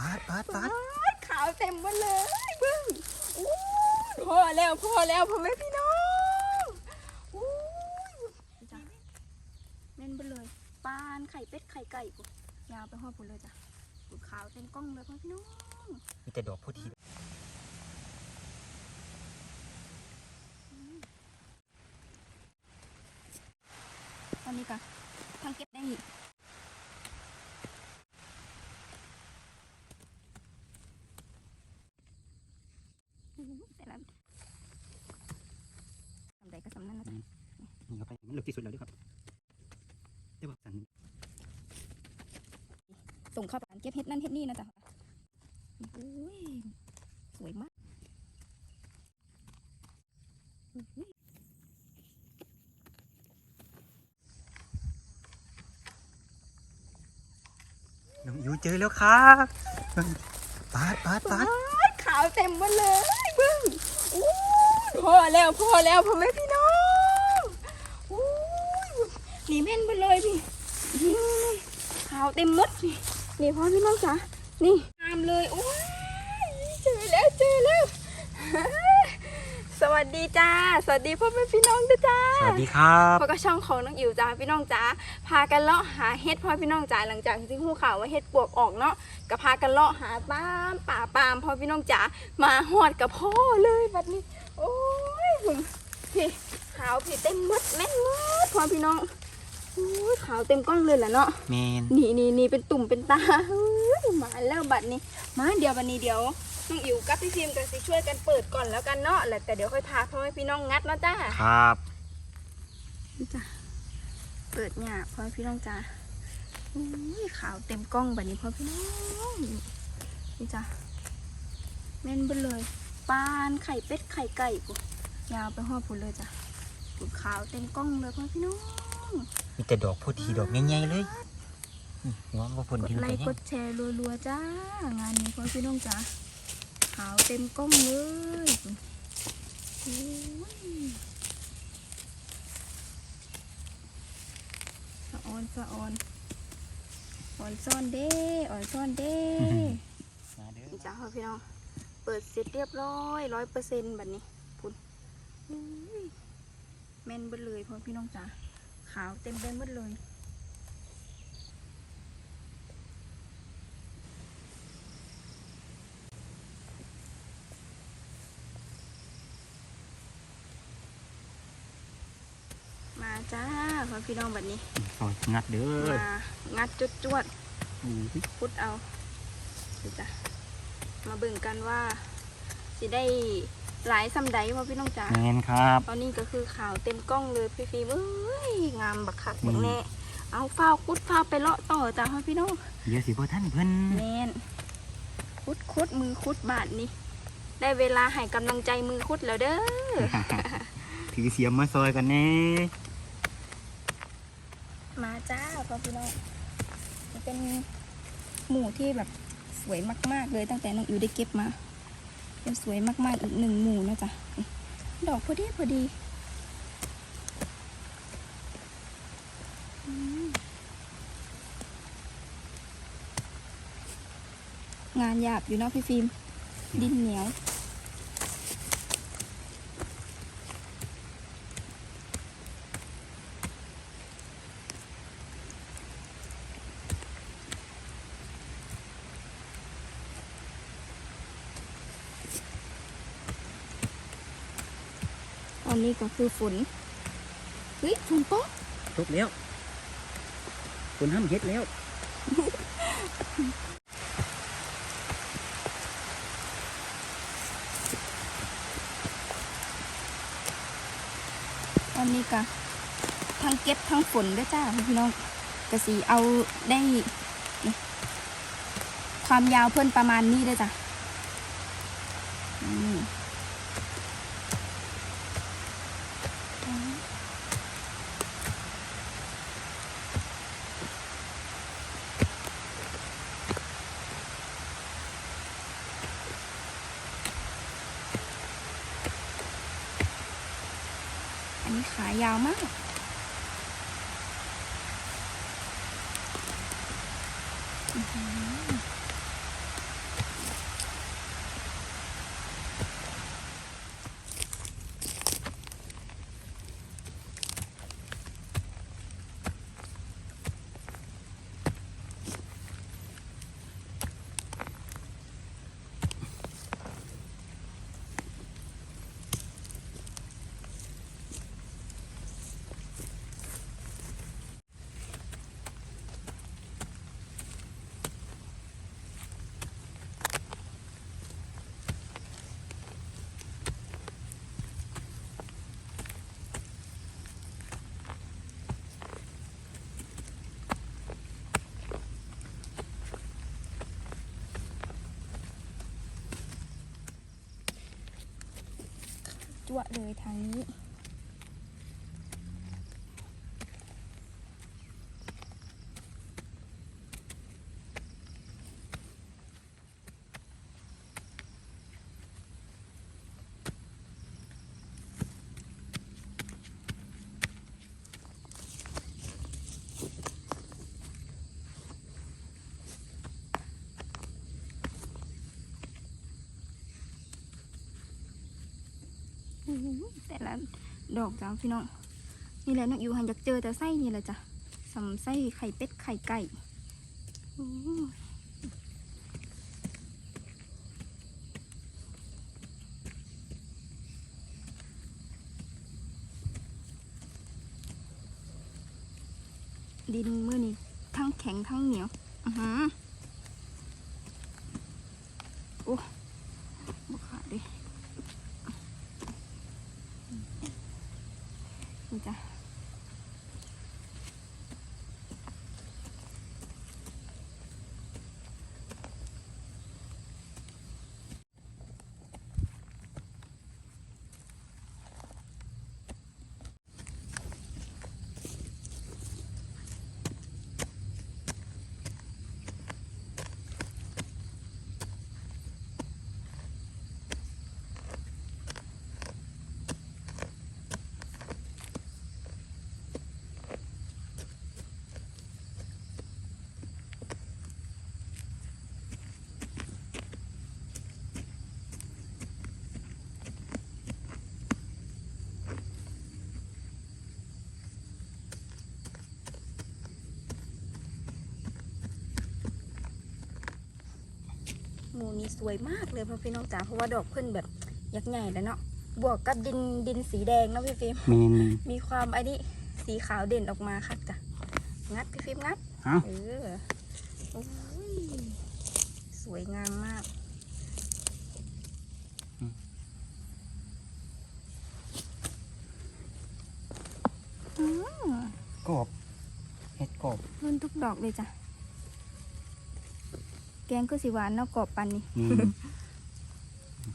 ปาดปาดปาดขาวเต็มหมดเลยเบิ้งอู้พอแล้วพอแล้วพ่อแม่พี่น้องอู้แม่นไปเลยปานไข่เป็ดไข่ไก่กูยาวไปหอดปุ่นเลยจ้ะขาวเต็มกล้องเลยพ่อพี่น้อง มีแต่ดอกพุทีตอนนี้ก็ทางเก็บได้อีกอู้แต่ละทำใดก็สำนันนะจ๊ะ นี่เข้าไปมันลึกที่สุดแล้วด้วยครับได้บอกสันส่งเข้าไปร้านเก็บเห็ดนั่นเห็ดนี่นะจ๊ะอุ้ยสวยมากอุ้ยน้องอิวเจอแล้วครับปาดปาดปาดขาวเต็มหมดเลยเบิ้งอู้พอแล้วพอแล้วพ่อแม่พี่น้องอู้ นี่แม่นหมดเลยพี่นี่ขาวเต็มหมดนี่นี่พ่อพี่น้องจ๋านี่งามเลยโอ้ยเจอแล้วเจอแล้ว สวัสดีจ้า สวัสดีพ่อแม่พี่น้องด้วยจ้า สวัสดีครับพบกับช่องของน้องอิ๋วจ้าพี่น้องจ้า พากันเลาะหาเห็ดพ่อพี่น้องจ้าหลังจากที่หูข่าวว่าเห็ดปวกออกเนาะก็พากันเลาะหาปามป่าปามพ่อพี่น้องจ๋า มาหอดกับพ่อเลยแบบนี้ โอ้ยผมพี่ขาวพี่เต็มหมดแม่นหมดพ่อพี่น้องโอ้ยขาวเต็มกล้องเลยแหละเนาะเมนนี่นี่นี่เป็นตุ่มเป็นตาเฮ้ยมาแล้วบัดนี้ มาเดี๋ยวบัดนี้เดี๋ยวน้องอิ๋วกับพี่ฟิล์มกันสิช่วยกันเปิดก่อนแล้วกันเนาะแล้วแต่เดี๋ยวค่อยพาพ่อแม่พี่น้องงัดเนาะจ้าครับนี่จ้ะเปิดหยาพ่อพี่น้องจ้าอุ้ยขาวเต็มกล้องแบบนี้พ่อพี่น้องนี่จ้ะแม่นเบดเลยปานไข่เป็ดไข่ไก่กูยาวไปหอดผุนเลยจ้ะผุนขาวเต็มกล้องเลยพ่อพี่น้อง มีแต่ดอกพุทีดอกใหญ่ๆเลยนี่หัวว่าผลกดที่ลงไลไปค์ยักงดแชร์รัวๆจ้างานนี้พ่อพี่น้องจ้าขาวเต็มกล้องเลยโอ้ยสะออนสะออนอ่อนซ่อนเด้อ่อนซ่อนเด้มาเด้อนี่จ้าพ่อพี่น้องเปิดเสร็จเรียบร้อยร้อยเปอร์เซ็นต์แบบนี้พุ่นอุ้ยแม่นเบิดเลยพ่อพี่น้องจ้า ขาวเต็มไปหมดเลย มาจ้าพ่อพี่น้องแบบนี้ของัดเด้อมางัดจุดจวดอุ้ยพุดเอาดูจ้ะมาเบิ่งกันว่าสิได้ หลายสำใดพ่อพี่น้องจ๋าเมนครับ ตอนนี้ก็คือขาวเต็มกล้องเลยพี่ฟิล์มเอ้ยงามบักคักอืมบักแน่เอาฝ้าวคุดฝ้าวไปเลาะต่อจ้าพ่อพี่น้องเดี๋ยวสิพ่อท่านเพิ่นแน่นคุดคุดมือคุดบาทนี่ได้เวลาให้กำลังใจมือคุดแล้วเด้อถือเสียมมาซอยกันแน่มาจ้าพ่อพี่น้องมันเป็นหมู่ที่แบบสวยมาก ๆ เลยตั้งแต่น้องอิวได้เก็บมา ยังสวยมากๆอีกหนึ่งหมู่นะจ๊ะดอกพอดีพอดีงานหยาบอยู่นอกพี่ฟิล์มดินเหนียว ก็คือฝนเฮ้ยฝนตกตกแล้วฝนห้ามเฮ็ดแล้วตอนนี้ก็ทั้งเก็บทั้งฝนด้วยจ้าพี่น้องกระสีเอาได้นี่ความยาวเพิ่นประมาณนี้ด้วยจ้ะอืมอันนี้ขา ยาวมาก จั่วเลยทางนี้ แต่ละดอกจ้าพี่น้องนี่แหละนกอยู่หันอยากเจอแต่ไส้นี่แหละจ้ะสำไส้ไข่เป็ดไข่ไก่ดินมือนี่ทั้งแข็งทั้งเหนียว อือหือโอ้บุขาดดิ นี่จ้ะห มูนี่สวยมากเลยพ่อพี่น้องจ๋าเพราะว่าดอกเพิ่นแบบยักษ์ใหญ่แล้วเนาะบวกกับดินดินสีแดงเนาะพี่ฟิล์มแมนแมนมีความไอ้นี่สีขาวเด่นออกมาค่ะจ้ะงัดพี่ฟิล์มงัดเอ้าเออโอ้ยสวยงามมากอืมกบเห็ดกบรุ่นทุกดอกเลยจ้ะ แกงก็สิหวานเนาะกรอบปันนี่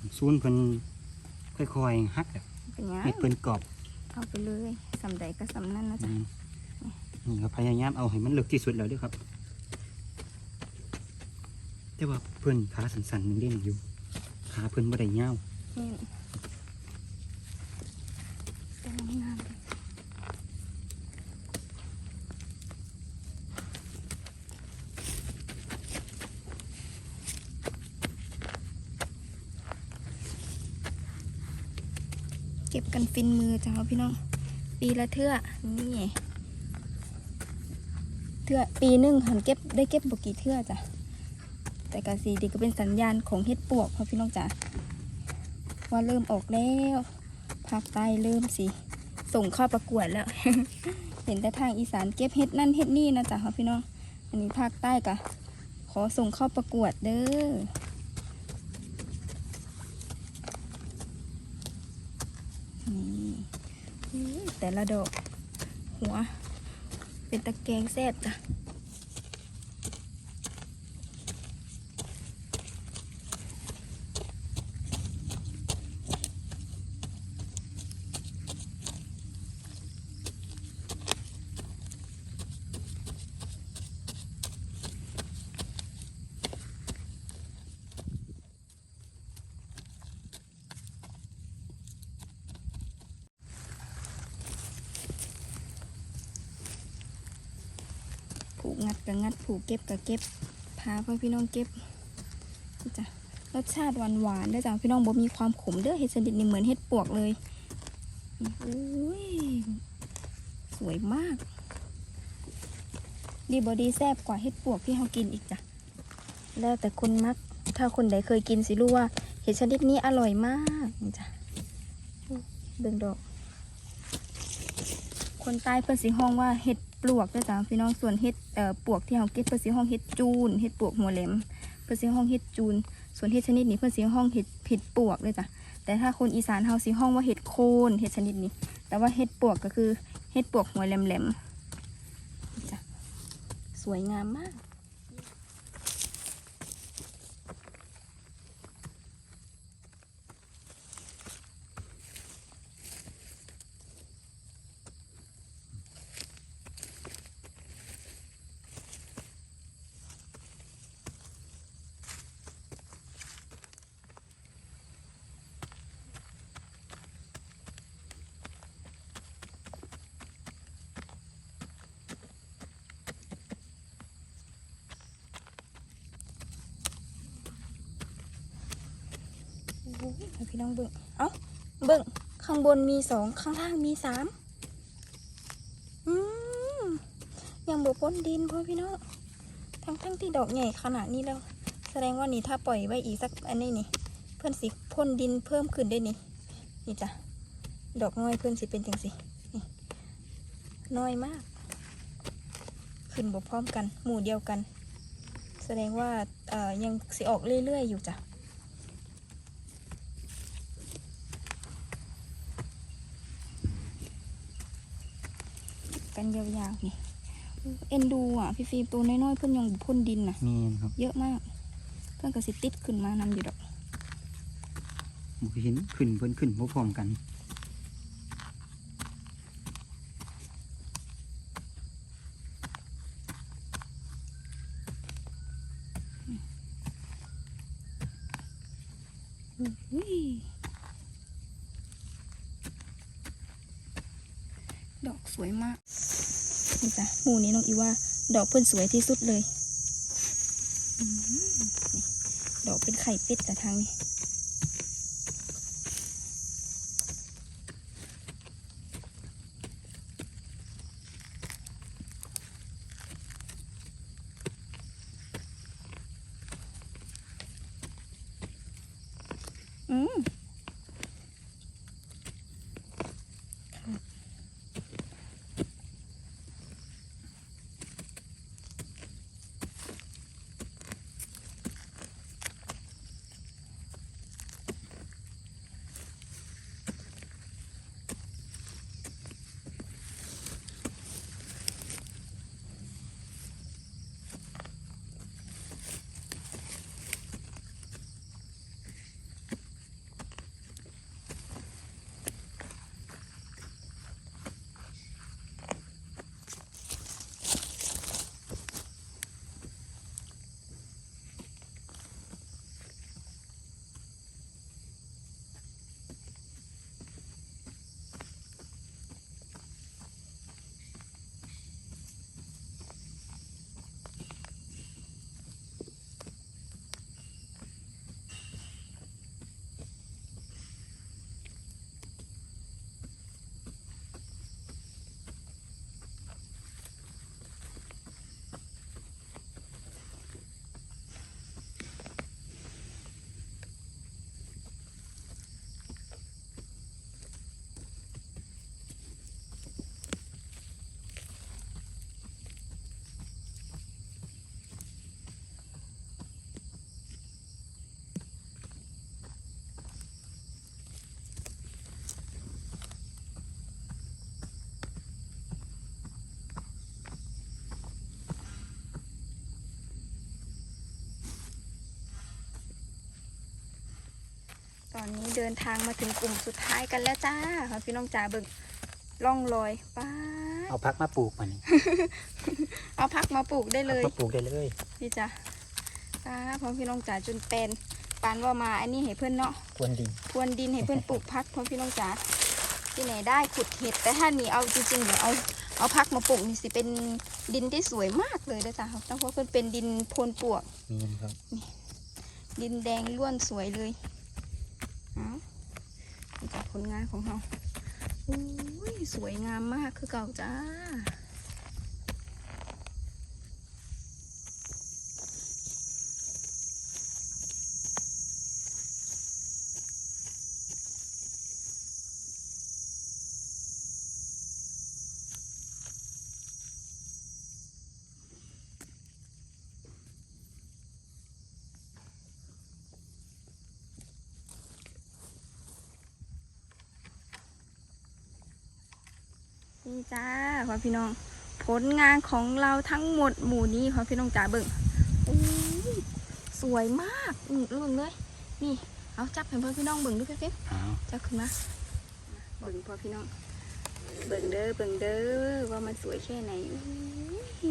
นี่ซูนเพิ่นค่อยๆฮักอะเป็นไงเห็ดเพิ่นกรอบเอาไปเลยสำใดก็สำนั่นนะอืจ๊ะมนี่ก็พยายามเอาให้มันเลึกที่สุดแล้วเด้วยครับ แต่ว่าเพิ่นขาสันๆนึงเด้งอยู่ขาเพิ่นบ่ได้ยาวนี่แต่งามเลยเกันฟินมือจ้าพี่น้อง ปีละเทื่อนี่เทื่อปีหนึ่งหันเก็บได้เก็บบกี่เทื่อจ้ะแต่กาสีดีก็เป็นสัญญาณของเห็ดปวกพอพี่น้องจ๋าว่าเริ่มออกแล้วภาคใต้เริ่มสิส่งเข้าประกวดแล้ว เห็นแต่ทางอีสานเก็บเห็ดนั่นเห็ดนี่นะจ๊ะพี่น้อง อันนี้ภาคใต้กะขอส่งเข้าประกวดเด้อนี่อุ้ย แต่ละดอก หัว เป็นตะแกรงแซ่บจ้ะ งัดกับงัดผูกเก็บกับเก็บพาพ่อพี่น้องเก็บจ้ะรสชาติหวานหวานๆด้อจ้ะพี่น้องบ่มีความขมเด้อเห็ดชนิดนี้เหมือนเห็ดปวกเลยอุ้ยสวยมาก ดีบอดีแซ่บกว่าเห็ดปวกที่เรากินอีกจ้ะแล้วแต่คนมัก ถ้าคนใดเคยกินสิรู้ว่าเห็ดชนิดนี้อร่อยมากจ้ะเบิ่งดอก คนใต้เพิ่นสิห้องว่าเห็ด ปลวกด้วยจ้าพี่น้องส่วนเห็ดเอ่อปวกที่เฮาเก็บเพิ่นสิห้องเห็ดจูนเห็ดปลวกหัวแหลมเพิ่นสิห้องเห็ดจูน ส่วนเห็ดชนิดนี้เพิ่นสิห้องเห็ดเห็ดปลวกด้วยจ้ะแต่ถ้าคนอีสานเฮาสิห้องว่าเห็ดโคนเห็ดชนิดนี้ แต่ว่าเห็ดปวกก็คือเห็ดปวกหัวแหลมๆจ้ะสวยงามมาก ย ให้พี่น้องเบิ่งเอ้าเบิ่งข้างบนมีสองข้างล่างมีสามอืมยังบ่พ้นดินพ่อพี่น้องทั้งทั้งที่ดอกใหญ่ขนาดนี้แล้ว แสดงว่านี่ถ้าปล่อยไว้อีกสักอันนี้นี่ เพื่อนสิพ่นดินเพิ่มขึ้นได้นี่นี่จ้ะดอกน้อยเพื่อนสิเป็นจังสินี่น้อยมาก ขึ้นบ่พร้อมกัน หมู่เดียวกัน แสดงว่าเอ่อยังสิออกเรื่อยๆอยู่จ้ะ กันยาวๆนี่ เอ็นดูอะพี่ฟิล์มตัวน้อยๆเพื่อนยังบ่พ่นดินน่ะมีครับเยอะมาก เพื่อนก็สิติดขึ้นมานำอยู่ดอก บุเห็นขึ้นเพิ่นขึ้นพร้อมๆกัน อุ้ยดอกสวยมาก นี่จ้ะหมู่นี้น้องอีว่า ดอกเพิ่นสวยที่สุดเลยอดอกเป็นไข่เป็ดแต่ทางนี้ ตอนนี้เดินทางมาถึงกลุ่มสุดท้ายกันแล้วจ้าค่ะพี่น้องจ๋าเบิ่งล่องลอยป้าดเอาพักมาปลูกมานี่เอาพักมาปลูกได้เลยมาปลูกได้เลยพี่จ้ะป้าดพอพี่น้องจ๋าจนเป็นปานว่ามาอันนี้ให้เพื่อนเนาะควรดินพรวนดินให้เพื่อนปลูกพักพอพี่น้องจ๋าที่ไหนได้ขุดเห็ดแต่ถ้านี่เอาจริงๆเดี๋ยวเอาเอาพักมาปลูกนี่สิเป็นดินที่สวยมากเลยนะจ๊ะต้องเพราะเพื่อนเป็นดินโพนปลวกมีครับดินแดงล้วนสวยเลย เอาจากผลงานของเราอุ้ยสวยงามมากคือเก่าจ้า นี่จ้าพ่อพี่น้อง ผลงานของเราทั้งหมดหมู่นี้พ่อพี่น้องจ๋าเบิ่งอุ้ยสวยมากอืมเบิ่งเลยนี่เอาจับให้พ่อพี่น้องเบิ่งดูเฟ้เอาจับขึ้นมาเบิ่งพ่อพี่น้อง เบิ่งเด้อเบิ่งเด้อว่ามันสวยแค่ไหนอุ้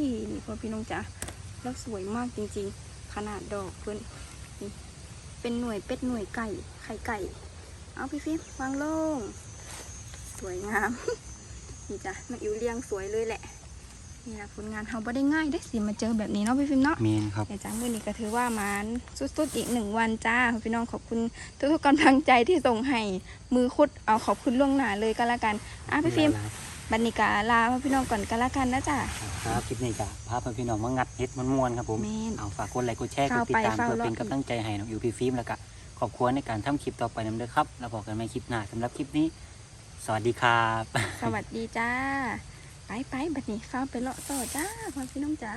ยนี่พ่อพี่น้องจ๋าแล้วสวยมากจริง ๆ ขนาดดอกเพิ่นนี่เป็นหน่วยเป็ดหน่วยไก่ไข่ไก่ เอาพี่ฟิล์มวางลง สวยงาม นี่จ้ะน้องอิ๋วเลี้ยงสวยเลยแหละ นี่แหละผลงานเฮาบ่ได้ง่ายได้สิมาเจอแบบนี้เนาะพี่ฟิล์มเนาะเมนครับแต่จ้ามื้อนี้ก็ถือว่ามันสุดๆอีกหนึ่งวันจ้าพี่น้องขอบคุณทุกๆกำลังใจที่ส่งให้มือคุดเอาขอบคุณล่วงหน้าเลยก็แล้วกันอะพี่ฟิล์มบัดนี้ก็ลาพี่น้องก่อนก็แล้วกันนะจ้าครับคลิปนี้จะพาพี่น้องมางัดเฮ็ดมันม่วนๆครับผมแม่นเอาฝากกดไลค์กดแชร์กเฝ้าดติดตามไปเฝ้าเพื่อเป็นรออีกกำลังใจให้น้องอยู่พี่ฟิล์มแล้วก็ขอบคุณในการทำคลิปต่อไปนำเด้อครับ แล้วบอกกันใหม่คลิปหน้าสำหรับคลิปนี้ สวัสดีครับ สวัสดีจ้า ไปไปบัดนี้ฟ้าไปเลาะต่อจ้าพ่อพี่น้องจ้า